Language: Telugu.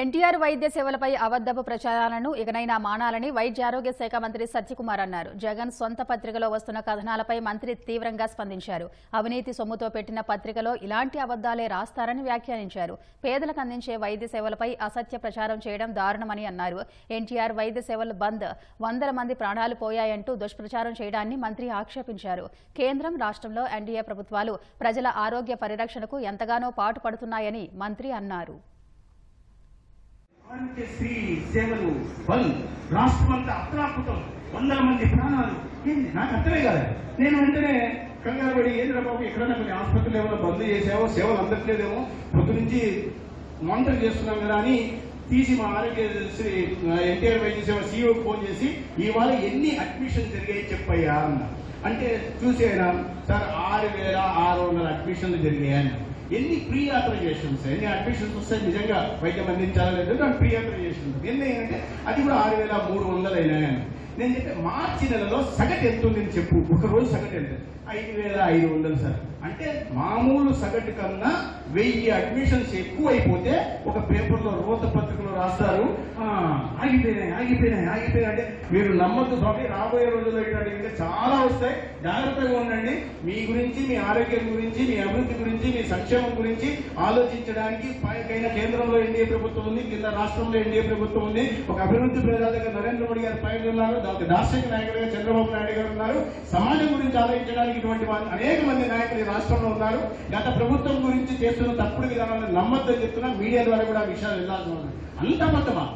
ఎన్టీఆర్ వైద్య సేవలపై అబద్దపు ప్రచారాలను ఇకనైనా మానాలని వైద్య ఆరోగ్య శాఖ మంత్రి సత్యకుమార్ అన్నారు. జగన్ సొంత పత్రికలో వస్తున్న కథనాలపై మంత్రి తీవ్రంగా స్పందించారు. అవినీతి సొమ్ముతో పెట్టిన పత్రికలో ఇలాంటి అబద్దాలే రాస్తారని వ్యాఖ్యానించారు. పేదలకు అందించే వైద్య సేవలపై అసత్య ప్రచారం చేయడం దారుణమని అన్నారు. ఎన్టీఆర్ వైద్య సేవలు బంద్. వందల మంది ప్రాణాలు పోయాయంటూ దుష్ప్రచారం చేయడాన్ని మంత్రి ఆక్షేపించారు. కేంద్రం రాష్ట్రంలో ఎన్డీఏ ప్రభుత్వాలు ప్రజల ఆరోగ్య పరిరక్షణకు ఎంతగానో పాటుపడుతున్నాయని మంత్రి అన్నారు. స్త్రీ సేవలు రాష్ట్రం అంతా అప్రాత్భుతం వందల మంది ప్రాణాలు. ఏంది నాకు అర్థమే కాదు నేను వెంటనే కంగారు పడి ఏంద్ర బాబు ఎక్కడైనా కొన్ని ఆసుపత్రులు ఏమైనా బంద్ చేసావో సేవలు అందట్లేదేమో పొద్దు నుంచి మానిటర్ చేస్తున్నాం కదా అని తీసి మా ఆరోగ్యశ్రీ ఎన్టీఆర్ వైద్య సేవ సీఈఓకి ఫోన్ చేసి ఇవాళ ఎన్ని అడ్మిషన్ జరిగాయి చెప్పయ్యా అన్న. అంటే చూసేనా సార్ ఆరు వేల ఆరు వందల అడ్మిషన్లు జరిగాయని. ఎన్ని ప్రీ ఆథరైజేషన్స్ ఎన్ని అడ్మిషన్స్ వస్తాయి? నిజంగా వైద్యం అందించాలా లేదు? దాని ప్రీ ఆథరైజేషన్ ఎన్ని అంటే అది కూడా ఆరు వేల మూడు వందలు అయినాయని. నేను చెప్పే మార్చి నెలలో సగటు ఎంత ఉందని చెప్పు. ఒక రోజు సగటు ఎంత? ఐదు వేల ఐదు వందలు సార్. అంటే మామూలు సగటు కన్నా వెయ్యి అడ్మిషన్స్ ఎక్కువైపోతే ఒక పేపర్లో రోత పత్రికలో రాస్తారు. ఆగిపోయినాయి ఆగిపోయినాయి ఆగిపోయినాయి. అంటే మీరు నమ్మద్దు స్వామి రాబోయే రోజుల్లో ఇట్లాంటి ఇంకా వస్తాయి. జాగ్రత్తగా ఉండండి. మీ గురించి మీ ఆరోగ్యం గురించి మీ అభివృద్ధి గురించి మీ సంక్షేమం గురించి ఆలోచించడానికి పైకైనా కేంద్రంలో ఎన్డీఏ ప్రభుత్వం ఉంది కింద రాష్ట్రంలో ఎన్డీఏ ప్రభుత్వం ఉంది. ఒక అభివృద్ధి ప్రజాతగా నరేంద్ర మోడీ గారు పైన ఉన్నారు దానికి దార్శనిక నాయకుడిగా చంద్రబాబు నాయుడు గారు ఉన్నారు. సమాజం గురించి ఆలోచించడానికి ఇటువంటి అనేక మంది నాయకులు ఈ రాష్ట్రంలో ఉన్నారు. గత ప్రభుత్వం గురించి చేస్తున్న తప్పుడు విధానాలను నమ్మద్దని చెప్తున్నా మీడియా ద్వారా కూడా విషయాలు వెళ్ళాల్సి ఉన్నాయి అంత మొత్తమా?